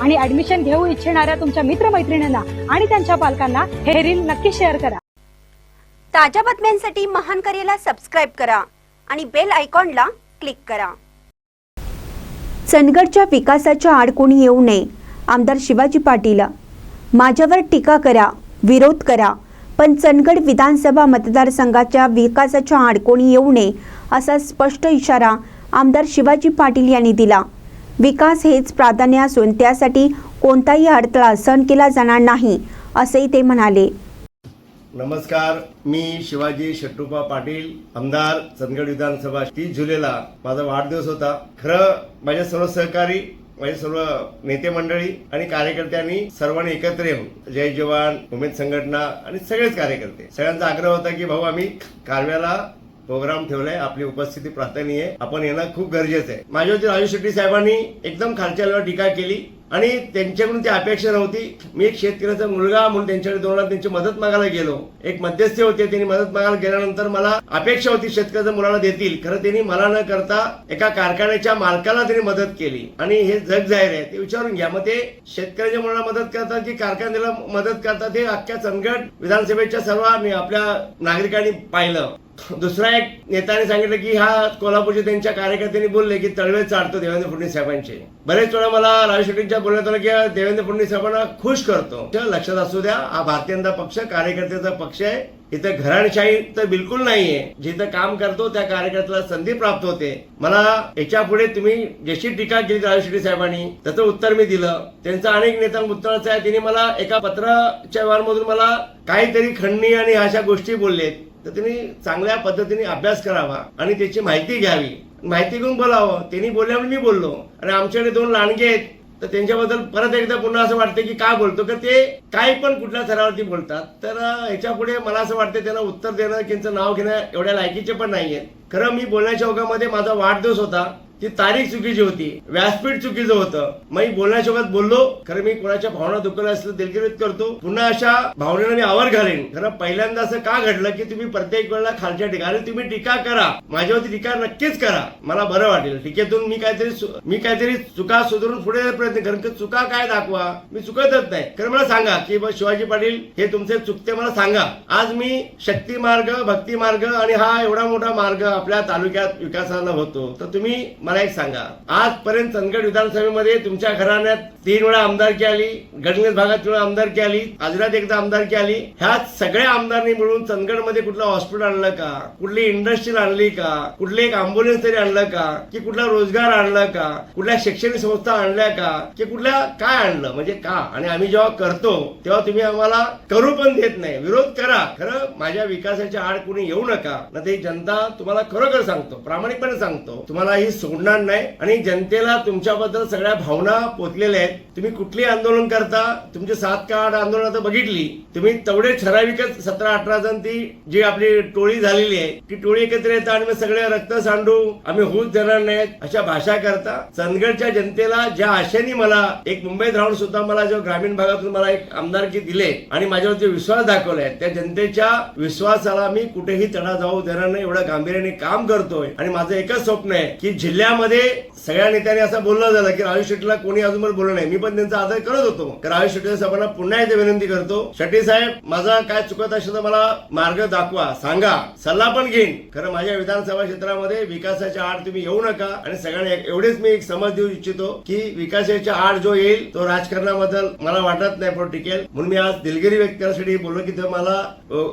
आणि ऍडमिशन घेऊ इच्छिणाऱ्या तुमच्या मित्रमैत्रिणींना आणि त्यांच्या पालकांना हे रील नक्की शेअर करा. ताज्या बातम्यांसाठी महान करेला सबस्क्राईब करा आणि बेल आयकॉनला क्लिक करा. चंदगडच्या विकासाच्या आड कोणी येऊ नये आमदार शिवाजी पाटील. माझ्यावर टीका करा विरोध करा पण चंदगड विधानसभा मतदारसंघाच्या विकासाच्या आड कोणी येऊ नये असा स्पष्ट इशारा आमदार शिवाजी पाटील यांनी दिला. विकास हेच प्राधान्य असून त्यासाठी कोणताही अडथळा सहन केला जाणार नाही असंही ते म्हणाले. नमस्कार मी शिवाजी शेट्टुपा पाटील आमदार चंदगड विधानसभा. तीस जुलैला माझा वाढदिवस होता. खरं माझ्या सर्व सहकारी माझे सर्व नेते मंडळी आणि कार्यकर्त्यांनी सर्वांनी एकत्र येऊन जय जवान उमेद संघटना आणि सगळेच कार्यकर्ते सगळ्यांचा आग्रह होता की भाऊ आम्ही कारव्याला प्रोग्राम ठेवलाय आपली उपस्थिती प्रार्थनीय आहे. आपण येणं खूप गरजेचं आहे. माझ्यावरती राजू शेट्टी साहेबांनी एकदम खालच्या लेवलवर टीका केली आणि त्यांच्याकडून ती अपेक्षा नव्हती. मी एक शेतकऱ्याचा मुलगा म्हणून त्यांच्याकडे दोन त्यांची मदत मागायला गेलो. एक मध्यस्थी होते त्यांनी मदत मागायला गेल्यानंतर मला अपेक्षा होती शेतकऱ्याच्या मुलाला देतील. खरं त्यांनी मला न करता एका कारखान्याच्या मालकाला त्यांनी मदत केली. आणि हे जग जाहीर आहे ते विचारून घ्या. मग ते शेतकऱ्याच्या मुलाला मदत करतात की कारखान्याला मदत करतात हे अख्ख्या चंदगड विधानसभेच्या सर्व आपल्या नागरिकांनी पाहिलं. दुसरा एक नेत्याने सांगितलं की हा कोल्हापूरचे त्यांच्या कार्यकर्त्यांनी बोलले की तळवे चाडतो देवेंद्र फडणवीस साहेबांचे. बरेच वेळा मला राजू शेट्टींच्या बोलण्यात आलं की देवेंद्र फडणवीस साहेबांना खुश करतो. लक्षात असू द्या हा भारतीय जनता पक्ष कार्यकर्त्याचा पक्ष आहे. इथं घराणशाही तर बिलकुल नाहीये. जिथं काम करतो त्या कार्यकर्त्याला संधी प्राप्त होते. मला याच्यापुढे तुम्ही जशी टीका केली राजू शेट्टी साहेबांनी त्याचं उत्तर मी दिलं. त्यांचं अनेक नेत्यांना उत्तराचं आहे. त्यांनी मला एका पत्राच्या व्यवहारमधून मला काहीतरी खंडणी आणि अशा गोष्टी बोललेत. तर त्यांनी चांगल्या पद्धतीने अभ्यास करावा आणि त्याची माहिती घ्यावी. माहिती घेऊन बोलावं. त्यांनी बोलल्यामुळे मी बोललो. आणि आमच्याकडे दोन लांडगे आहेत. तर त्यांच्याबद्दल परत एकदा पुन्हा असं वाटतं की काय बोलतो? का ते काही पण कुठल्या स्तरावरती बोलतात. तर ह्याच्या पुढे मला असं वाटतं त्यांना उत्तर देणं त्यांचं नाव घेणं एवढ्या लायकीचे पण नाही आहेत खरं मी बोलण्याच्या ओघामध्ये माझा वाढदिवस होता. ती तारीख चुकीची होती व्यासपीठ चुकीचं होतं. मी बोलण्याच्या बोललो खरं मी कोणाच्या भावना दुखवल्या असलं दिलगिरीत करतो. पुन्हा अशा भावनेला मी आवर घालेन. खरं पहिल्यांदा असं का घडलं की तुम्ही प्रत्येक वेळेला खालच्या ठिकाणी तुम्ही टीका करा. माझ्यावरती टीका नक्कीच करा. मला बरं वाटेल. टीकेतून मी काहीतरी मी काहीतरी चुका सुधारून पुढे प्रयत्न करेन. की चुका काय दाखवा? मी चुकतच नाही. खरं मला सांगा की बा शिवाजी पाटील हे तुमचे चुकते मला सांगा. आज मी शक्ती मार्ग भक्ती मार्ग आणि हा एवढा मोठा मार्ग आपल्या तालुक्यात विकासाला होतो. तर तुम्ही मला एक सांगा. आजपर्यंत चंदगड विधानसभेमध्ये तुमच्या घराण्यात तीन वेळा आमदारकी आली गडगंज भागात तीन वेळा आमदारकी आली आजरात एकदा आमदारकी आली. ह्या सगळ्या आमदारांनी मिळून चंदगडमध्ये कुठलं हॉस्पिटल आणलं का? कुठली इंडस्ट्री आणली का? कुठली एक अँब्युलन्स तरी आणलं का? की कुठला रोजगार आणलं का? कुठल्या शैक्षणिक संस्था आणल्या का? की कुठल्या काय आणलं? म्हणजे का? आणि आम्ही जेव्हा करतो तेव्हा तुम्ही आम्हाला करू पण देत नाही. विरोध करा. खरं माझ्या विकासाच्या आड कुणी येऊ नका. ना ते जनता तुम्हाला खरोखर सांगतो प्रामाणिकपणे सांगतो. तुम्हाला ही उडणार नाही आणि जनतेला तुमच्याबद्दल सगळ्या भावना पोचलेल्या आहेत. तुम्ही कुठली आंदोलन करता? तुमची सात का आठ आंदोलन आता बघितली. तुम्ही तेवढे ठराविकच सतरा अठरा जण ती जी आपली टोळी झालेली आहे ती टोळी एकत्र येतात आणि मग सगळे रक्त सांडू आम्ही होऊच देणार नाहीत अशा भाषा करता. चंदगडच्या जनतेला ज्या आशेने मला एक मुंबईत राहून सुद्धा मला जो ग्रामीण भागातून मला एक आमदारकी दिले आणि माझ्यावरती विश्वास दाखवलाय त्या जनतेच्या विश्वासाला मी कुठेही तडा जाऊ देणार नाही एवढं गांभीर्याने काम करतोय. आणि माझं एकच स्वप्न आहे की जिल्ह्यामध्ये सगळ्या नेत्यांनी असं बोललं झालं की राजू शेट्टीला कोणी अजून बोललं नाही. मी पण त्यांचा आदर करत होतो तर राजू शेट्टी साहेबांना पुन्हा एकदा विनंती करतो शेट्टी साहेब माझा काय चुकत असेल तर मला मार्ग दाखवा सांगा सल्ला पण घेईन. खरं माझ्या विधानसभा क्षेत्रामध्ये विकासाच्या आड तुम्ही येऊ नका. आणि सगळ्यांना एवढेच मी एक समज देऊ इच्छितो की विकासाच्या आड जो येईल तो राजकारणाबद्दल मला वाटत नाही पण टिकेल म्हणून मी आज दिलगिरी व्यक्त करण्यासाठी बोललो की ते मला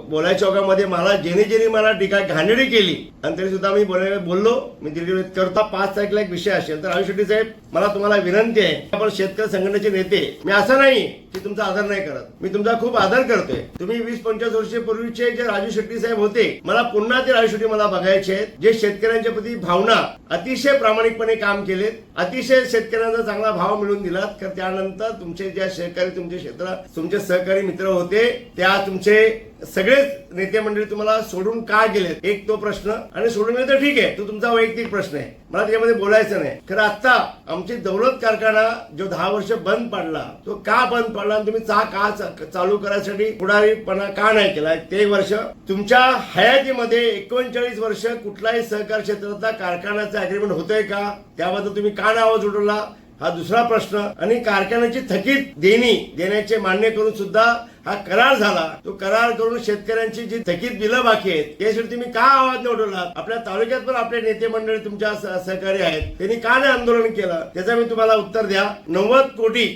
बोलायच्या ओघामध्ये मला जेणे जेणे मला टीका घाणेडी केली. आणि तरी सुद्धा मी बोलायला बोललो. मी दिलगिरी व्यक्त करता पाच तारखेला एक विषय असेल तर राजू शेट्टी साहेब मला तुम्हाला विनंती आहे आपण शेतकरी संघटनेचे नेते मी असं नाही की तुमचा आदर नाही करत. मी तुमचा खूप आदर करतोय. तुम्ही वीस पंचवीस वर्षापूर्वीचे जे राजू शेट्टी साहेब होते मला पुन्हा ते राजू शेट्टी मला बघायचे आहेत जे शेतकऱ्यांच्या प्रती भावना अतिशय प्रामाणिकपणे काम केलेत अतिशय शेतकऱ्यांना चांगला भाव मिळवून दिलात तर त्यानंतर तुमचे ज्या शेतकरी तुमचे क्षेत्र तुमचे सहकारी मित्र होते त्या तुमचे सगळेच नेते मंडळी तुम्हाला सोडून का गेलेत? एक तो प्रश्न. आणि सोडून गेले तर ठीक आहे. तो तुमचा वैयक्तिक प्रश्न आहे. मला त्याच्यामध्ये बोलायचं नाही. खरं आता आमची दौलत कारखाना जो दहा वर्ष बंद पडला तो का बंद पडला आणि तुम्ही चा का चालू करायसाठी पुढारीपणा का नाही केला? ते वर्ष तुमच्या हयातीमध्ये एकोणचाळीस वर्ष कुठलाही सहकार क्षेत्राचा कारखान्याचा अग्रीमेंट होतोय का? त्याबद्दल तुम्ही का नाव उठवला हा दुसरा प्रश्न. आणि कारखान्याची थकीत देणी देण्याचे मान्य करून सुद्धा हा करार झाला. तो करार करून शेतकऱ्यांची जी थकीत बिलं बाकी आहेत त्यासाठी तुम्ही का आवाज नाही आपल्या तालुक्यात पण आपले नेते मंडळी तुमच्या सहकारी आहेत. त्यांनी का नाही आंदोलन केलं? त्याचं मी तुम्हाला उत्तर द्या. नव्वद कोटी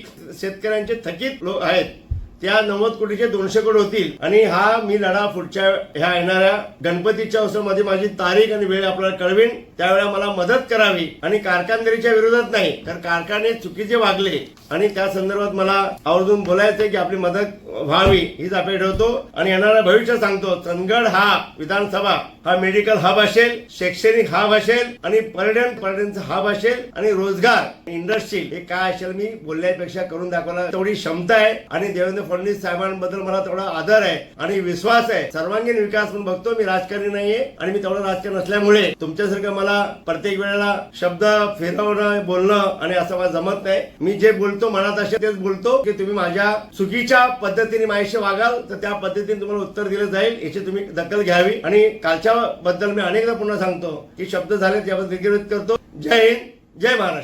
शेतकऱ्यांचे थकीत लोक आहेत. त्या नव्वद कोटीचे दोनशे कोटी होतील. आणि हा मी लढा पुढच्या ह्या येणाऱ्या गणपतीच्या उत्सवामध्ये माझी तारीख आणि वेळ आपल्याला कळवीन. त्यावेळेला मला मदत करावी. आणि कारखानदारीच्या विरोधात नाही तर कारखाने चुकीचे वागले. आणि त्या संदर्भात मला आवर्जून बोलायचंय की आपली मदत व्हावी हीच अपेक्षा ठेवतो आणि येणारा भविष्य सांगतो चंदगड हा विधानसभा हा मेडिकल हब असेल शैक्षणिक हब असेल आणि पर्यटन पर्यटनचा हब असेल आणि रोजगार इंडस्ट्री हे काय असेल मी बोलण्यापेक्षा करून दाखवला तेवढी क्षमता आहे. आणि देवेंद्र फडणवीस साहेबांबद्दल मला तेवढा आदर आहे आणि विश्वास आहे. सर्वांगीण विकास म्हणून बघतो मी राजकारणी नाहीये आणि मी तेवढं राजकारण असल्यामुळे तुमच्यासारखं मला प्रत्येक वेळेला शब्द फिरवणं बोलणं आणि असं मला जमत नाही मी जे बोलतो मनात असे तेच बोलतो की तुम्ही माझ्या चुकीच्या पद्धतीने माझ्याशी वागाल तर त्या पद्धतीने तुम्हाला उत्तर दिलं जाईल याची तुम्ही दखल घ्यावी. आणि कालच्या बद्दल मी अनेकदा पुन्हा सांगतो की शब्द झाले त्याबद्दल करतो. जय हिंद जय महाराष्ट्र.